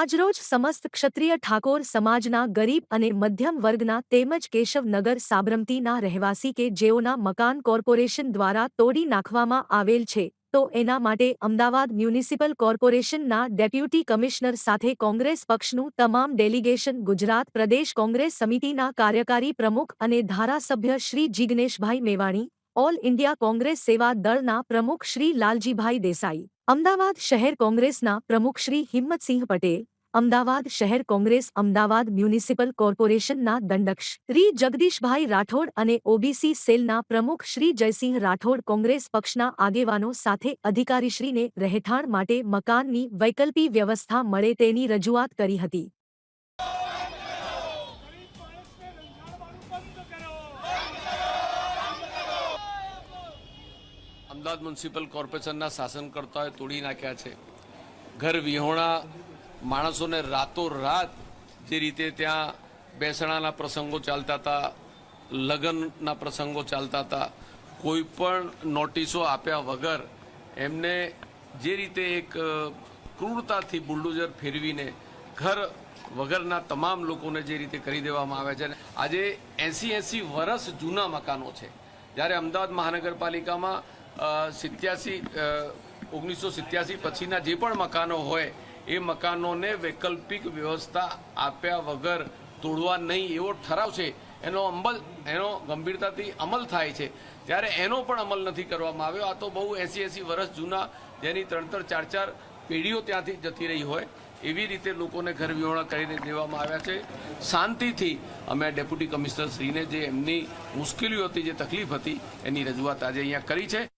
આજરોજ સમસ્ત ક્ષત્રિય ઠાકોર સમાજના ગરીબ અને મધ્યમ વર્ગના તેમજ કેશવનગર સાબરમતીના રહેવાસી કે જેઓના મકાન કોર્પોરેશન દ્વારા તોડી નાખવામાં આવેલ છે, તો એના માટે અમદાવાદ મ્યુનિસિપલ કોર્પોરેશનના ડેપ્યુટી કમિશનર સાથે કોંગ્રેસ પક્ષનું તમામ ડેલિગેશન ગુજરાત પ્રદેશ કોંગ્રેસ સમિતિના કાર્યકારી પ્રમુખ અને ધારાસભ્ય શ્રી જિગ્નેશભાઈ મેવાણી, ઓલ ઇન્ડિયા કોંગ્રેસ સેવા દળના પ્રમુખ શ્રી લાલજીભાઈ દેસાઈ, અમદાવાદ શહેર કોંગ્રેસના પ્રમુખ શ્રી હિંમતસિંહ પટેલ અમદાવાદ શહેર કોંગ્રેસ, અમદાવાદ મ્યુનિસિપલ કોર્પોરેશનના દંડક શ્રી જગદીશભાઈ રાઠોડ અને ઓબીસી સેલના પ્રમુખ શ્રી જયસિંહ રાઠોડ કોંગ્રેસ પક્ષના આગેવાનો સાથે અધિકારીશ્રીને રહેઠાણ માટે મકાનની વૈકલ્પી વ્યવસ્થા મળે તેની રજૂઆત કરી હતી. અમદાવાદ મ્યુનિસિપલ કોર્પોરેશનના શાસનકર્તાઓએ તોડી નાખ્યા છે. ઘર વિહોણા માણસોને રાતોરાત જે રીતે ત્યાં બેસણાના પ્રસંગો ચાલતા હતા, લગ્નના પ્રસંગો ચાલતા હતા, કોઈ પણ નોટિસો આપ્યા વગર એમને જે રીતે એક ક્રૂરતાથી બુલડોઝર ફેરવીને ઘર વગરના તમામ લોકોને જે રીતે કરી દેવામાં આવ્યા છે આજે એંસી એંસી વર્ષ જૂના મકાનો છે. જ્યારે અમદાવાદ મહાનગરપાલિકામાં સિત્યાસી ઓગણીસો સિત્યાસી પછીના જે પણ મકાનો હોય એ મકાનોને વૈકલ્પિક વ્યવસ્થા આપ્યા વગર તોડવા નહીં એવો ઠરાવ છે. એનો અમલ, એનો ગંભીરતાથી અમલ થાય છે. ત્યારે એનો પણ અમલ નથી કરવામાં આવ્યો. આ તો બહુ એંસી એંસી વર્ષ જૂના જેની ત્રણ ત્રણ ચાર ચાર પેઢીઓ ત્યાંથી જતી રહી હોય એવી રીતે લોકોને ઘર વિહોણા કરીને દેવામાં આવ્યા છે. શાંતિથી અમે ડેપ્યુટી કમિશનર શ્રીને જે એમની મુશ્કેલીઓ હતી જે તકલીફ હતી એની રજૂઆત આજે અહીંયા કરી છે.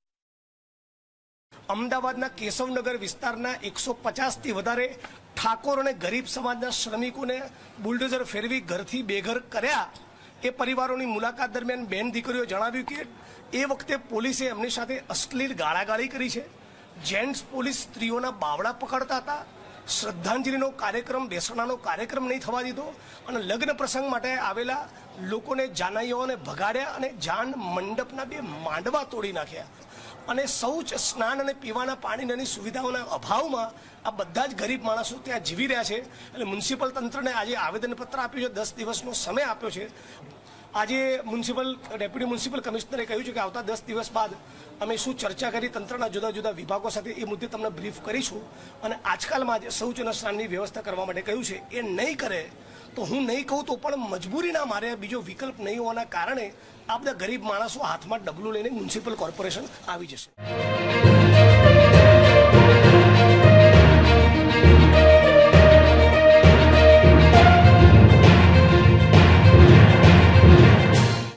અમદાવાદના કેશવનગર વિસ્તારના એકસો પચાસથી વધારે ઠાકોર અને ગરીબ સમાજના શ્રમિકોને બુલડોઝર ફેરવી ઘરથી બેઘર કર્યા. એ પરિવારોની મુલાકાત દરમિયાન બેન દીકરીઓ જણાવ્યું કે, એ વખતે પોલીસે એમની સાથે અશ્લીલ ગાળાગાળી કરી છે. જેન્ટ્સ પોલીસ સ્ત્રીઓના બાવડા પકડતા હતા. શ્રદ્ધાંજલિનો કાર્યક્રમ, બેસણાનો કાર્યક્રમ નહીં થવા દીધો અને લગ્ન પ્રસંગ માટે આવેલા લોકોને જાનાઈઓને ભગાડ્યા અને જાન મંડપના બે માંડવા તોડી નાખ્યા. અને શૌચ સ્નાન અને પીવાના પાણીની સુવિધાઓના અભાવમાં આ બધા જ ગરીબ માણસો ત્યાં જીવી રહ્યા છે. એટલે મ્યુનિસિપલ તંત્રને આજે આવેદનપત્ર આપ્યું છે, દસ દિવસનો સમય આપ્યો છે. આજે મ્યુનિસિપલ, ડેપ્યુટી મ્યુનિસિપલ કમિશનરે કહ્યું છે કે આવતા દસ દિવસ બાદ અમે શું ચર્ચા કરી તંત્રના જુદા જુદા વિભાગો સાથે એ મુદ્દે તમને બ્રીફ કરીશું. અને આજકાલમાં જે શૌચના સ્નાનની વ્યવસ્થા કરવા માટે કહ્યું છે, એ નહીં કરે તો હું નહીં કહું તો પણ મજબૂરીના મારે બીજો વિકલ્પ નહીં હોવાના કારણે આ બધા ગરીબ માણસો હાથમાં ડબલું લઈને મ્યુનિસિપલ કોર્પોરેશન આવી જશે.